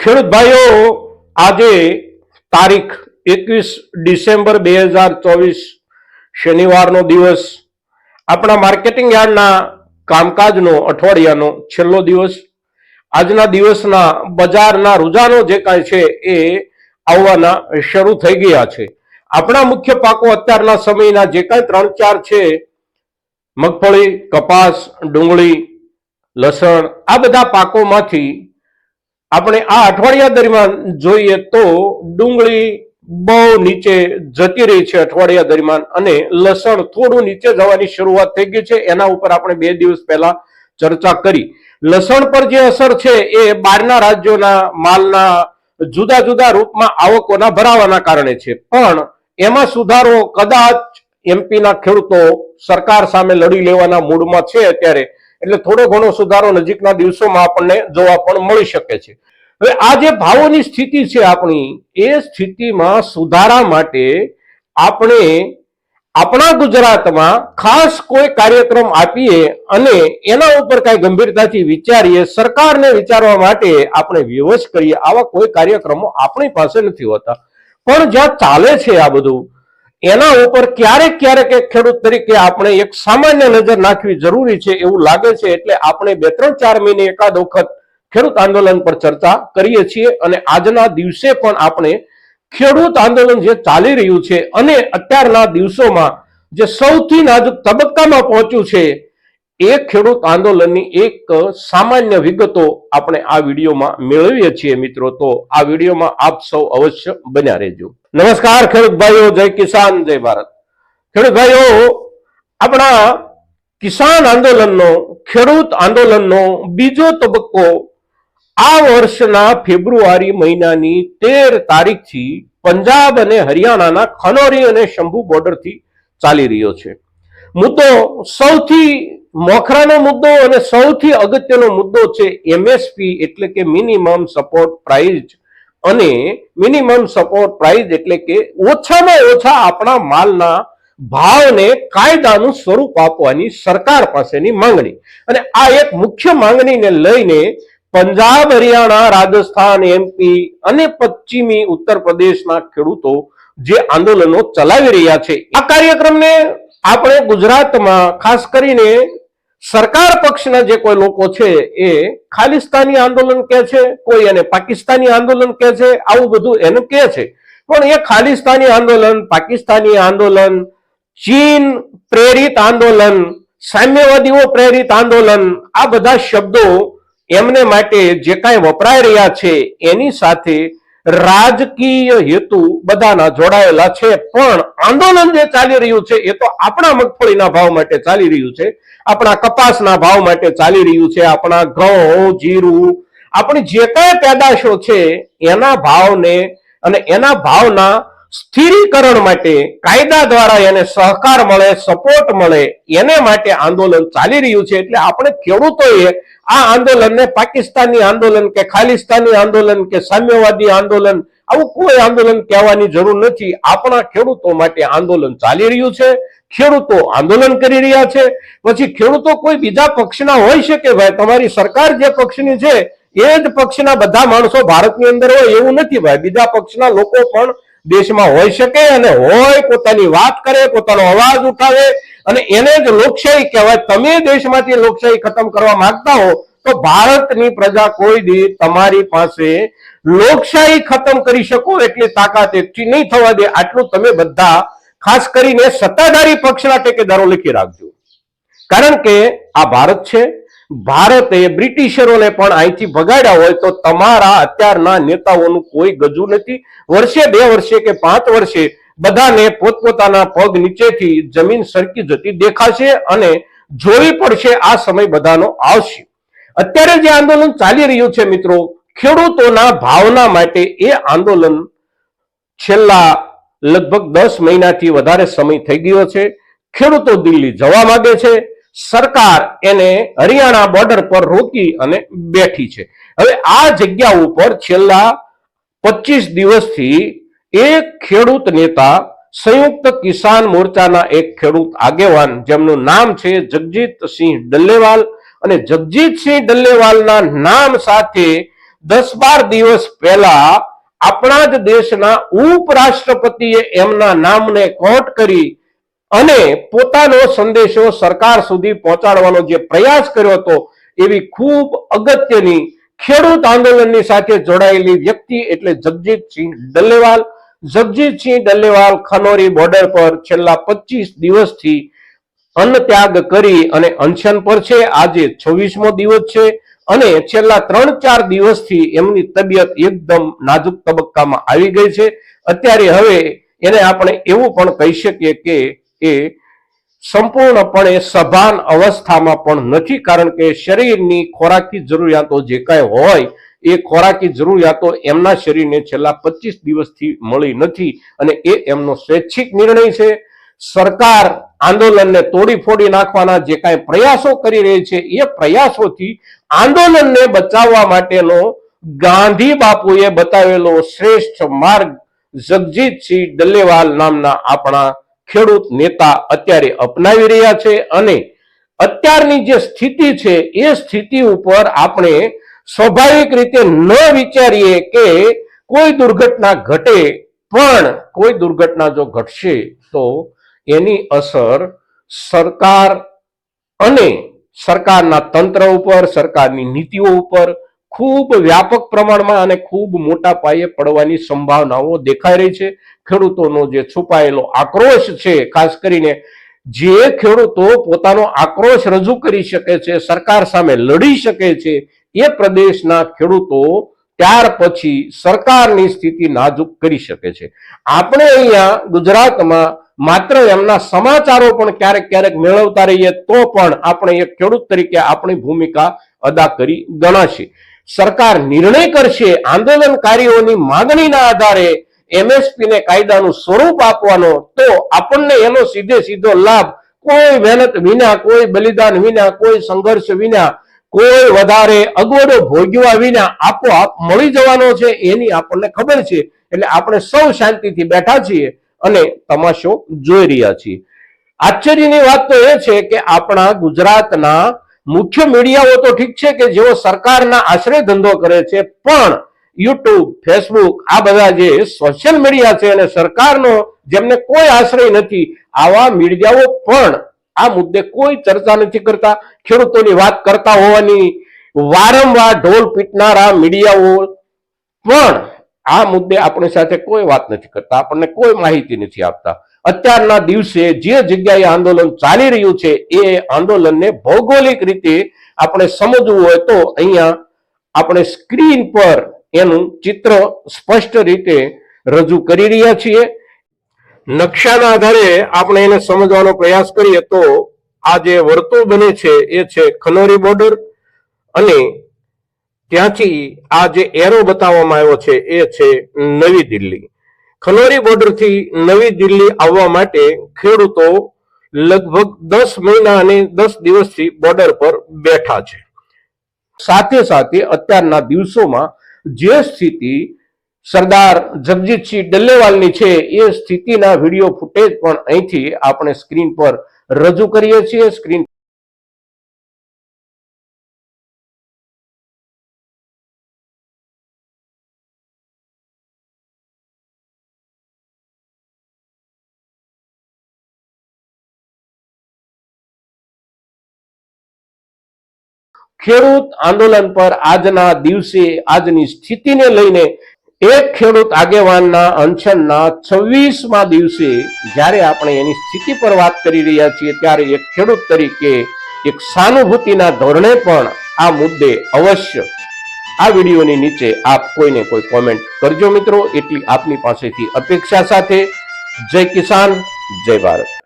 ખેડૂત ભાઈઓ આજે તારીખ એકવીસ ડિસેમ્બર બે હજાર ચોવીસ, શનિવારનો દિવસ. આપણા માર્કેટિંગ યાર્ડના કામકાજનો અઠવાડિયાનો છેલ્લો દિવસ. આજના દિવસના બજારના રૂઝાનો જે કાંઈ છે એ આવવાના શરૂ થઈ ગયા છે. આપણા મુખ્ય પાકો અત્યારના સમયના જે કાંઈ ત્રણ ચાર છે, મગફળી, કપાસ, ડુંગળી, લસણ, આ બધા પાકોમાંથી આપણે આ અઠવાડિયા દરમિયાન જોઈએ તો ડુંગળી બહુ નીચે જતી રહી છે અઠવાડિયા દરમિયાન અને લસણ થોડું નીચે જવાની શરૂઆત થઈ ગઈ છે. એના ઉપર આપણે બે દિવસ પહેલા ચર્ચા કરી. લસણ પર જે અસર છે એ બહારના રાજ્યોના માલના જુદા જુદા રૂપમાં આવકોના ભરાવાના કારણે છે. પણ એમાં સુધારો કદાચ એમપીના ખેડૂતો સરકાર સામે લડી લેવાના મૂડમાં છે અત્યારે. એટલે થોડો ઘણો સુધારો નજીકના દિવસોમાં આપણને જોવા પણ મળી શકે છે. હવે આ જે ભાવોની સ્થિતિ છે આપણી, એ સ્થિતિમાં સુધારા માટે આપણે આપણા ગુજરાતમાં ખાસ કોઈ કાર્યક્રમ આપીએ અને એના ઉપર કાંઈ ગંભીરતાથી વિચારીએ, સરકારને વિચારવા માટે આપણે વિવશ કરીએ, આવા કોઈ કાર્યક્રમો આપણી પાસે નથી હોતા. પણ જ્યાં ચાલે છે આ બધું એના ઉપર ક્યારેક ક્યારેક એક ખેડૂત તરીકે આપણે એક સામાન્ય નજર નાખવી જરૂરી છે એવું લાગે છે એટલે આપણે બે, ત્રણ, ચાર મહિને એકાદ વખત ખેડૂત આંદોલન પર ચર્ચા કરીએ છીએ અને આજના દિવસે પણ આપણે ખેડૂત આંદોલન જે ચાલી રહ્યું છે અને અત્યારના દિવસોમાં જે સૌથી નાજુક તબક્કામાં પહોંચ્યું છે એ ખેડૂત આંદોલનની એક સામાન્ય વિગતો આપણે આ વિડીયોમાં મેળવીએ છીએ મિત્રો. તો આ વિડીયોમાં આપ સૌ અવશ્ય બન્યા રહેજો. નમસ્કાર ખેડૂત ભાઈઓ, જય કિસાન, જય ભારત. ખેડૂત ભાઈઓ, આપણા કિસાન આંદોલનનો, ખેડૂત આંદોલનનો બીજો તબક્કો આ વર્ષના ફેબ્રુઆરી મહિનાની તેર તારીખથી પંજાબ અને હરિયાણાના ખનોરી અને શંભુ બોર્ડરથી ચાલી રહ્યો છે. મુદ્દો સૌથી મોખરાનો મુદ્દો અને સૌથી અગત્યનો મુદ્દો છે એમએસપી એટલે કે મિનિમમ સપોર્ટ પ્રાઇઝ અને મિનિમમ સપોર્ટ પ્રાઇઝ એટલે કે ઓછામાં ઓછા આપણા માલના ભાવને કાયદાનું સ્વરૂપ આપવાની સરકાર પાસેની માંગણી. અને આ એક મુખ્ય માંગણીને લઈને પંજાબ, હરિયાણા, રાજસ્થાન એમપી અને પશ્ચિમી ઉત્તર પ્રદેશના ખેડૂતો જે આંદોલનો ચલાવી રહ્યા છે. આ કાર્યક્રમને આપણે ગુજરાતમાં ખાસ કરીને સરકાર પક્ષના જે કોઈ લોકો છે એ ખાલિસ્તાની આંદોલન કે છે, કોઈ એને પાકિસ્તાની આંદોલન કે છે, આવું બધું એને કે છે. પણ એ ખાલિસ્તાની આંદોલન, પાકિસ્તાની આંદોલન, ચીન પ્રેરિત આંદોલન, સામ્યવાદીઓ પ્રેરિત આંદોલન, આ બધા શબ્દો એમને માટે જે કાંઈ વપરાઈ રહ્યા છે, એની સાથે રાજકીય હેતુ બધાના જોડાયેલા છે, પણ આંદોલન જે ચાલી રહ્યું છે, એ તો આપણા મગફળીના ભાવ માટે ચાલી રહ્યું છે, આપણા કપાસના ભાવ માટે ચાલી રહ્યું છે, આપણા ઘઉં, જીરું, આપણી જે કાંઈ પેદાશો છે, એના ભાવને અને એના ભાવના સ્થિરીકરણ માટે કાયદા દ્વારા એને સહકાર મળે સપોર્ટ મળે, એને માટે આંદોલન ચાલી રહ્યું છે. એટલે આપણે ખેડૂતોએ આ આંદોલનને પાકિસ્તાની આંદોલન કે ખાલિસ્તાની આંદોલન કે સામ્યવાદી આંદોલન, આવું કોઈ આંદોલન કહેવાની જરૂર નથી. આપણા ખેડૂતો માટે આંદોલન ચાલી રહ્યું છે. ખેડૂતો આંદોલન કરી રહ્યા છે. પછી ખેડૂતો કોઈ બીજા પક્ષના હોય શકે ભાઈ? તમારી સરકાર જે પક્ષની છે, એ જ પક્ષના બધા માણસો ભારતની અંદર હોય એવું નથી ભાઈ. બીજા પક્ષના લોકો પણ દેશમાં હોઈ શકે અને હોય, પોતાની વાત કરે, પોતાનો અવાજ ઉઠાવે અને એને જ લોકશાહી કહેવાય. તમે દેશમાંથી લોકશાહી ખતમ કરવા માંગતા હો, તો ભારતની પ્રજા કોઈ દી તમારી પાસે લોકશાહી ખતમ કરી શકો એટલી તાકાત એકઠી નહીં થવા દે. આટલું તમે બધા ખાસ કરીને સત્તાધારી પક્ષના ટેકેદારો લખી રાખજો. કારણ કે આ ભારત છે ભારતે બ્રિટિશરોને પણ અહીંથી ભગાડ્યા હોય તો તમારા અત્યારના નેતાઓનું કોઈ ગજુ નથી. વર્ષે બે વર્ષે કે પાંચ વર્ષે બધાને પોતપોતાના પગ નીચેથી જમીન સરકી જતી દેખાશે અને જોવી પડશે આ સમય બધાનો આવશે. અત્યારે જે આંદોલન ચાલી રહ્યું છે મિત્રો, ખેડૂતોના ભાવના માટે એ આંદોલન છેલ્લા લગભગ દસ મહિનાથી વધારે સમય થઈ ગયો છે. ખેડૂતો દિલ્હી જવા માંગે છે. સરકાર એને હરિયાણા બોર્ડર પર રોકી અને બેઠી છે. હવે આ જગ્યા ઉપર છેલ્લા પચીસ દિવસથી એક ખેડૂત નેતા સંયુક્ત કિસાન મોરચાના એક ખેડૂત આગેવાન, જેમનું નામ છે જગજીતસિંહ ડલ્લેવાલ અને જગજીતસિંહ ડલ્લેવાલના નામ સાથે દસ બાર દિવસ પહેલા આપણા જ દેશના ઉપરાષ્ટ્રપતિએ એમના નામને કોટ કરી અને પોતાનો સંદેશો સરકાર સુધી પહોંચાડવાનો જે પ્રયાસ કર્યો હતો, એવી ખૂબ અગત્યની ખેડૂત આંદોલનની સાથે જોડાયેલી વ્યક્તિ એટલે જગજીતસિંહ ડલ્લેવાલ જગજીતસિંહ ડલ્લેવાલ ખનોરી બોર્ડર પર છેલ્લા પચીસ દિવસથી અન્ન ત્યાગ કરી અને અનશન પર છે. આજે છવ્વીસમો દિવસ છે અને છેલ્લા ત્રણ ચાર દિવસથી એમની તબિયત એકદમ નાજુક તબક્કામાં આવી ગઈ છે. અત્યારે હવે એને આપણે એવું પણ કહી શકીએ કે એ સંપૂર્ણપણે સભાન અવસ્થામાં પણ નથી, કારણ કે શરીરની ખોરાકી જરૂરિયાતો જે કાંઈ હોય, એ ખોરાકી જરૂરિયાતો એમના શરીરને છેલ્લા પચીસ દિવસથી મળી નથી અને એ એમનો સ્વૈચ્છિક નિર્ણય છે. સરકાર આંદોલનને તોડી ફોડી નાખવાના જે કાંઈ પ્રયાસો કરી રહી છે, એ પ્રયાસોથી આંદોલનને બચાવવા માટેનો ગાંધી બાપુએ બતાવેલો શ્રેષ્ઠ માર્ગ જગજીતસિંહ ડલ્લેવાલ નામના આપણા ખેડૂત નેતા અત્યારે અપનાવી રહ્યા છે અને અત્યારની જે સ્થિતિ છે, એ સ્થિતિ ઉપર આપણે સ્વાભાવિક રીતે ન વિચારીએ કે કોઈ દુર્ઘટના ઘટે, પણ કોઈ દુર્ઘટના જો ઘટશે, તો એની અસર સરકાર અને સરકારના તંત્ર ઉપર, સરકારની નીતિઓ ઉપર ખૂબ વ્યાપક પ્રમાણમાં અને ખૂબ મોટા પાયે પડવાની સંભાવનાઓ દેખાઈ રહી છે. ખેડૂતોનો જે છુપાયેલો આક્રોશ છે, ખાસ કરીને જે ખેડૂતો પોતાનો આક્રોશ રજૂ કરી શકે છે, સરકાર સામે લડી શકે છે, એ પ્રદેશના ખેડૂતો ત્યાર પછી સરકારની સ્થિતિ નાજુક કરી શકે છે. આપણે અહીંયા ગુજરાતમાં માત્ર એમના સમાચારો પણ ક્યારેક ક્યારેક મેળવતા રહીએ તો પણ આપણે એક ખેડૂત તરીકે આપણી ભૂમિકા અદા કરી ગણાશે. સરકાર નિર્ણય કરશે આંદોલનકારીઓની માગણીના આધારે એમએસપી ને કાયદાનું સ્વરૂપ આપવાનો, તો આપણને એનો સીધે સીધો લાભ, કોઈ મહેનત વિના, કોઈ બલિદાન વિના, કોઈ સંઘર્ષ વિના, કોઈ વધારે અગવડો ભોગવ્યા વિના આપોઆપ મળી જવાનો છે, એની આપણને ખબર છે. એટલે આપણે સૌ શાંતિથી બેઠા છીએ અને તમાશો જોઈ રહ્યા છીએ. આશ્ચર્યની વાત તો એ છે કે આપણા ગુજરાતના મુખ્ય મીડિયાઓ તો ઠીક છે કે જેઓ સરકારના આશ્રય ધંધો કરે છે, પણ યુટ્યુબ, ફેસબુક, આ બધા જે સોશિયલ મીડિયા છે અને સરકારનો જેમને કોઈ આશ્રય નથી, આવા મીડિયાઓ પણ આ મુદ્દે કોઈ ચર્ચા નથી કરતા. ખેડૂતોની વાત કરતા હોવાની વારંવાર ઢોલ પીટનારા મીડિયાઓ પણ આ મુદ્દે આપણી સાથે કોઈ વાત નથી કરતા. આપણને કોઈ માહિતી નથી આપતા. અત્યારના દિવસે જે જગ્યાએ આંદોલન ચાલી રહ્યું છે, એ આંદોલનને ભૌગોલિક રીતે આપણે સમજવું હોય તો અહીંયા આપણે સ્ક્રીન પર એનું ચિત્ર સ્પષ્ટ રીતે રજૂ કરી રહ્યા છીએ. નકશાના આધારે આપણે એને સમજવાનો પ્રયાસ કરીએ તો આ જે વર્તુળ બને છે, એ છે ખનોરી બોર્ડર અને ત્યાંથી આ જે એરો બતાવવામાં આવ્યો છે, એ છે નવી દિલ્હી. ખનોરી બોર્ડરથી નવી દિલ્હી આવવા માટે ખેડૂતો લગભગ દસ મહિના અને દસ દિવસથી બોર્ડર પર બેઠા છે. સાથે સાથે અત્યારના દિવસોમાં જે સ્થિતિ સરદાર જગજીતસિંહ ડલ્લેવાલની છે એ સ્થિતિના વીડિયો ફૂટેજ પણ અહીંથી આપણે સ્ક્રીન પર રજૂ કરીએ છીએ. સ્ક્રીન ખેડૂત આંદોલન પર આજના દિવસે આજની સ્થિતિને લઈને એક ખેડૂત આગેવાનના અનશનના છવ્વીસમાં દિવસે જ્યારે આપણે એની સ્થિતિ પર વાત કરી રહ્યા છીએ, ત્યારે એક ખેડૂત તરીકે એક સાનુભૂતિના ધોરણે પણ આ મુદ્દે અવશ્ય આ વિડીયોની નીચે આપ કોઈને કોઈ કોમેન્ટ કરજો મિત્રો. એટલી આપની પાસેથી અપેક્ષા સાથે જય કિસાન, જય ભારત.